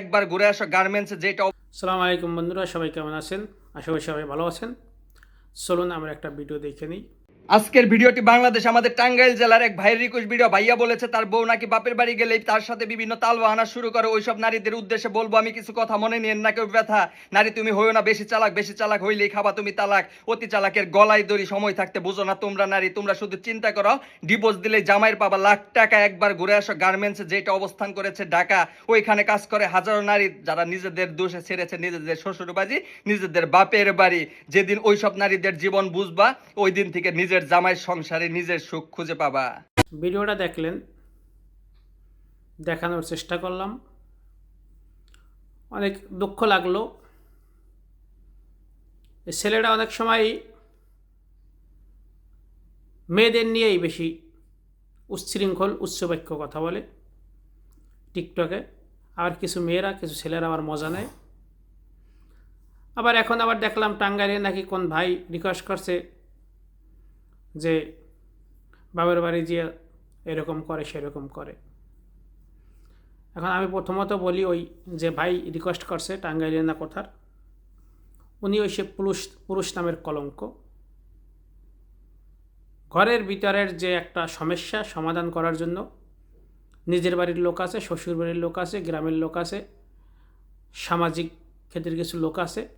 একবার ঘুরে আসো গার্মেন্টসে যেটা সালাম আলাইকুম বন্ধুরা, সবাই কেমন আছেন? আশা করি সবাই ভালো আছেন। চলুন আমরা একটা ভিডিও দেখে নিই। আজকের ভিডিওটি বাংলাদেশ, আমাদের টাঙ্গাইল জেলার এক ভাইয়ের রিকোয়েস্ট ভিডিও। ভাইয়া বলেছে, তার বউ নাকি বাপের বাড়ি গেলেই তার সাথে বিভিন্ন তাল বাহানা শুরু করে। ওইসব নারীদের উদ্দেশ্যে বলব, আমি কিছু কথা মনে নিয়েন না, কেউ ব্যথা। নারী, তুমি হইও না, বেশি চালাক বেশি চালাক হইলেই খাবা তুমি তালাক। অতি চালাকের গলায় দড়ি, সময় থাকতে বুঝো না তোমরা নারী, তোমরা শুধু চিন্তা করো, ডিভোর্স দিলে জামাইয়ের পাবা লাখ টাকা একবার ঘুরে আসো গার্মেন্টসে যেটা অবস্থান করেছে ঢাকা। ওইখানে কাজ করে হাজারো নারী, যারা নিজেদের দোষে ছেড়েছে, নিজেদের শ্বশুরবাজি নিজেদের বাপের বাড়ি। যেদিন ওইসব নারীদের জীবন বুঝবা, ওই দিন থেকে নিজের জামাই সংসারে নিজের সুখ খুঁজে পাবা। ভিডিওটা দেখলেন, দেখানোর চেষ্টা করলাম। অনেক দুঃখ লাগল। ছেলেটা অনেক সময় মেয়েদের নিয়েই বেশি উচ্ছৃঙ্খল, উচ্চবাক্য কথা বলে টিকটকে। আর কিছু মেয়েরা, কিছু ছেলেরা আবার মজা নেয়। আবার এখন আবার দেখলাম টাঙ্গাইলে নাকি কোন ভাই রিকোয়েস্ট করছে যে বাবার বাড়ি গিয়ে এরকম করে, সেরকম করে। এখন আমি প্রথমত বলি ওই যে ভাই রিকোয়েস্ট করছে টাঙ্গাইলে না কোথার উনি ওই সে পুরুষ পুরুষ নামের কলঙ্ক। ঘরের ভিতরের যে একটা সমস্যা সমাধান করার জন্য নিজের বাড়ির লোক আছে, শ্বশুর বাড়ির লোক আছে, গ্রামের লোক আছে, সামাজিক ক্ষেত্রের কিছু লোক আছে।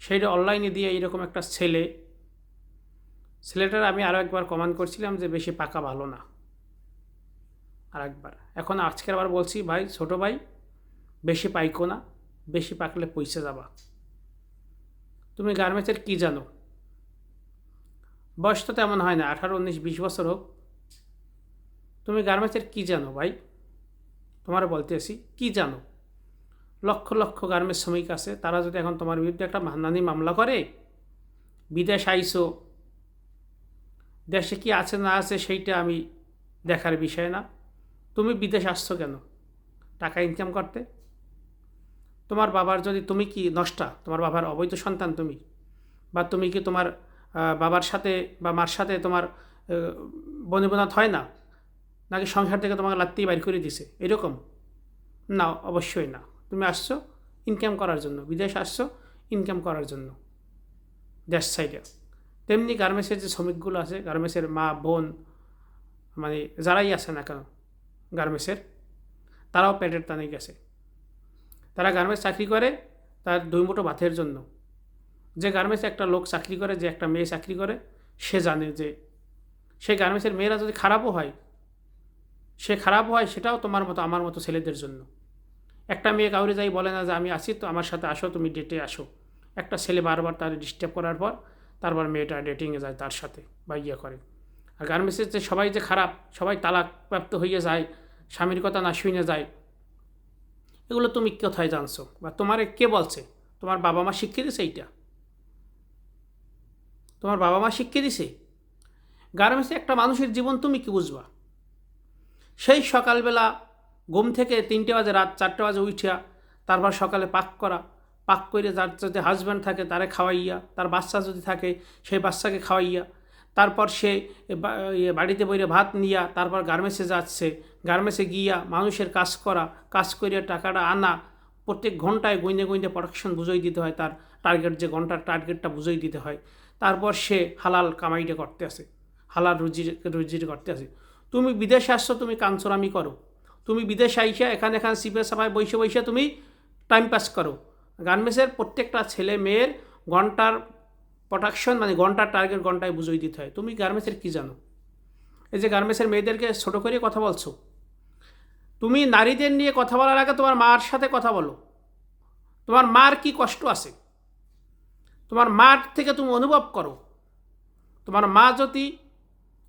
সেইটা অনলাইনে দিয়ে এইরকম একটা ছেলে ছেলেটার আমি আরও একবার কমান্ড করছিলাম যে বেশি পাকা ভালো না। আর একবার এখন আজকের আবার বলছি, ভাই, ছোট ভাই, বেশি পাইকো না, বেশি পাকলে পয়সা যাবা। তুমি গার্মেন্টসের কী জানো? বয়স তো তেমন হয় না, আঠারো, উনিশ, বিশ বছর হোক। তুমি গার্মেন্টসের কী জানো, ভাই? তোমার বলতে আসি কী জানো? লক্ষ লক্ষ গার্মেন্টস শ্রমিক আছে, তারা যদি এখন তোমার বিরুদ্ধে একটা মানহানি মামলা করে, বিদেশ আইসো দেশে কি আছে না আছে সেইটা আমি দেখার বিষয় না। তুমি বিদেশ আসছো কেন? টাকা ইনকাম করতে? তোমার বাবার যদি তুমি কি নষ্টা? তোমার বাবার অবৈধ সন্তান তুমি? বা তুমি কি তোমার বাবার সাথে বা মার সাথে তোমার বনিবনাথ হয় না? নাকি সংসার থেকে তোমাকে লাত্তি বাইর করে দিছে? এরকম? না, অবশ্যই না। তুমি আসছো ইনকাম করার জন্য। বিদেশ আসছো ইনকাম করার জন্য। দেশ সাইডে তেমনি গার্মেন্টসের যে শ্রমিকগুলো আছে গার্মেন্টসের মা, বোন মানে যারাই আছে না কেন গার্মেন্টসের তারাও পেটের টানে গেছে। তারা গার্মেন্টস চাকরি করে তার দুই মুঠো ভাতের জন্য। যে গার্মেন্টসে একটা লোক চাকরি করে, যে একটা মেয়ে চাকরি করে, সে জানে যে সেই গার্মেন্টসের মেয়েরা যদি খারাপও হয়, সে খারাপ হয় সেটাও তোমার মতো, আমার মতো ছেলেদের জন্য। একটা মেয়ে কাউরে যাই বলে না যে, আমি আসি তো আমার সাথে আসো, তুমি ডেটে আসো। একটা ছেলে বারবার তার ডিস্টার্ব করার পর তারপর মেয়েটা ডেটিংয়ে যায় তার সাথে বা ইয়ে করে। আর গার্মেন্টসের যে সবাই যে খারাপ, সবাই তালাক প্রাপ্ত হয়ে যায়, স্বামীর কথা না শুনে যায়, এগুলো তুমি কোথায় জানছো? বা তোমারে কে বলছে? তোমার বাবা মা শিখিয়ে দিছে এইটা? তোমার বাবা মা শিখিয়ে দিছে? গার্মেন্টসে একটা মানুষের জীবন তুমি কি বুঝবা? সেই সকালবেলা ঘুম থেকে তিনটে বাজে, রাত চারটে বাজে উঠিয়া তারপর সকালে পাক করা পাক করে যার যদি হাজব্যান্ড থাকে তারে খাওয়াইয়া, তার বাচ্চা যদি থাকে সেই বাচ্চাকে খাওয়াইয়া, তারপর সে ইয়ে বাড়িতে বইরে ভাত নিয়া, তারপর গার্মেন্টসে যাচ্ছে গার্মেন্টসে গিয়া মানুষের কাজ করা, কাজ করিয়া টাকাটা আনা, প্রত্যেক ঘন্টায় গইনে গইনে প্রোডাকশন বুঝিয়ে দিতে হয় তার টার্গেট যে ঘণ্টার টার্গেটটা বুঝিয়ে দিতে হয়। তারপর সে হালাল কামাইটা করতে আসে, হালাল রুজি রুজির করতে আসে। তুমি বিদেশে আসছো, তুমি কাঞ্চরামি করো। তুমি বিদেশে আইসা এখানে এখানে সিপে সাপায় বসে বসে তুমি টাইম পাস করো। গার্মেন্টসের প্রত্যেকটা ছেলে মেয়ের ঘণ্টার প্রোডাকশন মানে ঘণ্টার টার্গেট ঘন্টায় বুঝিয়ে দিতে হয়। তুমি গার্মেন্টসের কী জানো? এই যে গার্মেন্টসের মেয়েদেরকে ছোটো করে কথা বলছো। তুমি নারীদের নিয়ে কথা বলার আগে তোমার মার সাথে কথা বলো। তোমার মার কি কষ্ট আছে? তোমার মার থেকে তুমি অনুভব করো। তোমার মা যদি,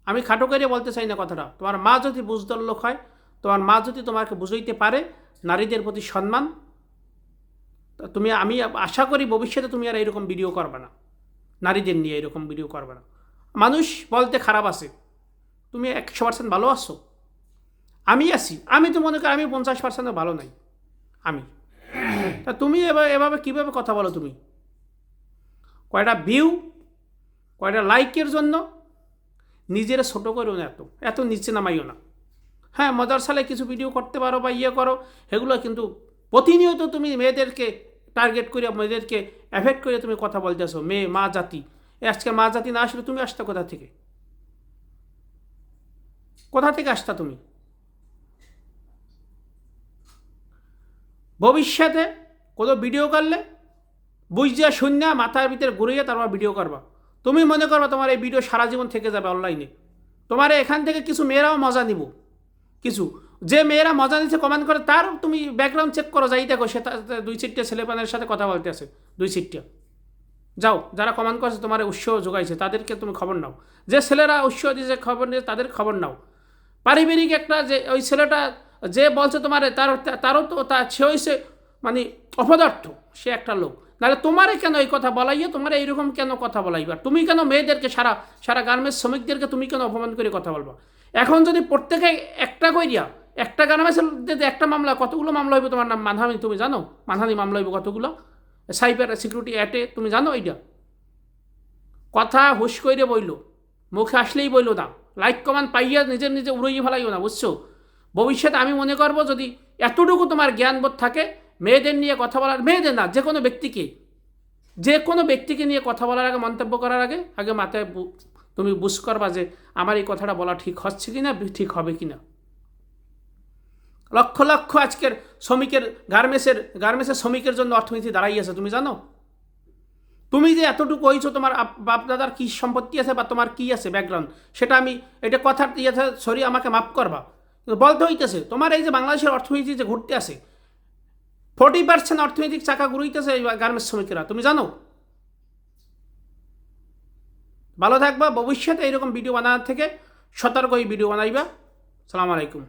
আমি খাটো করে বলতে চাই না কথাটা, তোমার মা যদি বুঝদল লোক হয়, তোমার মা যদি তোমাকে বুঝাইতে পারে, নারীদের প্রতি সম্মান তা তুমি, আমি আশা করি ভবিষ্যতে তুমি আর এরকম ভিডিও করবে না। নারীদের নিয়ে এরকম ভিডিও করবে না। মানুষ বলতে খারাপ আছে। তুমি একশো পার্সেন্ট ভালো আছো। আমি আছি। আমি তো মনে করি আমি পঞ্চাশ পার্সেন্টও ভালো নাই। আমি। তা তুমি এবার এভাবে কীভাবে কথা বলো তুমি? কয়টা ভিউ কয়টা লাইকের জন্য? নিজের ছোটো করো না এত। এত নিচে নামাইও না। হ্যাঁ মজার সালে কিছু ভিডিও করতে পারো বা ইয়ে করো, এগুলো কিন্তু প্রতিনিয়ত তুমি মেয়েদেরকে টার্গেট করে মেয়েদেরকে অ্যাফেক্ট করে তুমি কথা বলতেছো, মেয়ে, মা, জাতি। আজকে মা, জাতি না আসলে তুমি আসতা কোথা থেকে? কোথা থেকে আসতা তুমি? ভবিষ্যতে কোনো ভিডিও করলে বুঝিয়া, শূন্য, মাথার ভিতরে ঘুরিয়ে তারপর ভিডিও করবা। তুমি মনে করবা তোমার এই ভিডিও সারা জীবন থেকে যাবে অনলাইনে তোমার এখান থেকে কিছু মেয়েরাও মজা নিব। কিছু। যে মেয়েরা মজা নিচ্ছে কমেন্ট করে, তার তুমি ব্যাকগ্রাউন্ড চেক করো, যাই দেখো, সে দুই চিটটা ছেলেপানের সাথে কথা বলতে আছে, দুই চিটটা যাও, যারা কমেন্ট করছে, তোমার উৎস যোগাইছে, তাদেরকে তুমি খবর নাও। যে ছেলেরা উৎস দিয়েছে, খবর নিয়ে তাদের খবর নাও। পারিবারিক একটা যে, ওই ছেলেটা যে বলছে তোমার, তার তারও তো তা, সে হয়েছে মানে অপদার্থ, সে একটা লোক। নাহলে তোমারে কেন এই কথা বলাইয়া, তোমার এইরকম কেন কথা বলাইবা? তুমি কেন মেয়েদেরকে সারা সারা গার্মেন্টস শ্রমিকদেরকে তুমি কেন অপমান করে কথা বলবা? এখন যদি প্রত্যেকে একটা কইরিয়া, একটা গার্মেন্টসের যদি একটা মামলা, কতগুলো মামলা হইব তোমার নাম? মানহানি, তুমি জানো? মানহানি মামলা হইব কতগুলো? সাইবার সিকিউরিটি অ্যাটে, তুমি জানো এইটা? কথা হুশ কইরে বইল, মুখে আসলেই বইল না। লাইক কমান পাইয়া নিজের নিজে উড়িয়ে ফেলাইও না, বুঝছ? ভবিষ্যতে আমি মনে করব যদি এতটুকু তোমার জ্ঞানবোধ থাকে, মেয়েদের নিয়ে কথা বলার, মেয়েদের না যে কোনো ব্যক্তিকে যে কোনো ব্যক্তিকে নিয়ে কথা বলার আগে, মন্তব্য করার আগে আগে মাথায় তুমি বুঝ করবা যে আমার এই কথাটা বলা ঠিক হচ্ছে কি না ঠিক হবে কি না লক্ষ লক্ষ আজকের শ্রমিকের গার্মেন্টসের গার্মেন্টসের শ্রমিকের জন্য অর্থনীতি দাঁড়াইয়াছে তুমি জানো? তুমি যে এতটুকু হয়েছো তোমার বাপ দাদার কী সম্পত্তি আছে বা তোমার কী আছে ব্যাকগ্রাউন্ড সেটা আমি, এটা কথার ইয়েতে সরি, আমাকে মাফ করবা। বলতে হইতেছে, তোমার এই যে বাংলাদেশের অর্থনীতি যে ঘুরতে আছে ফোর্টি পার্সেন্ট অর্থনৈতিক চাকা ঘুরইতেছে গার্মেন্টস শ্রমিকেরা, তুমি জানো? ভালো থাকবা ভবিষ্যতে এইরকম ভিডিও বানানোর থেকে সতর্ক এই ভিডিও বানাইবা। সালাম আলাইকুম।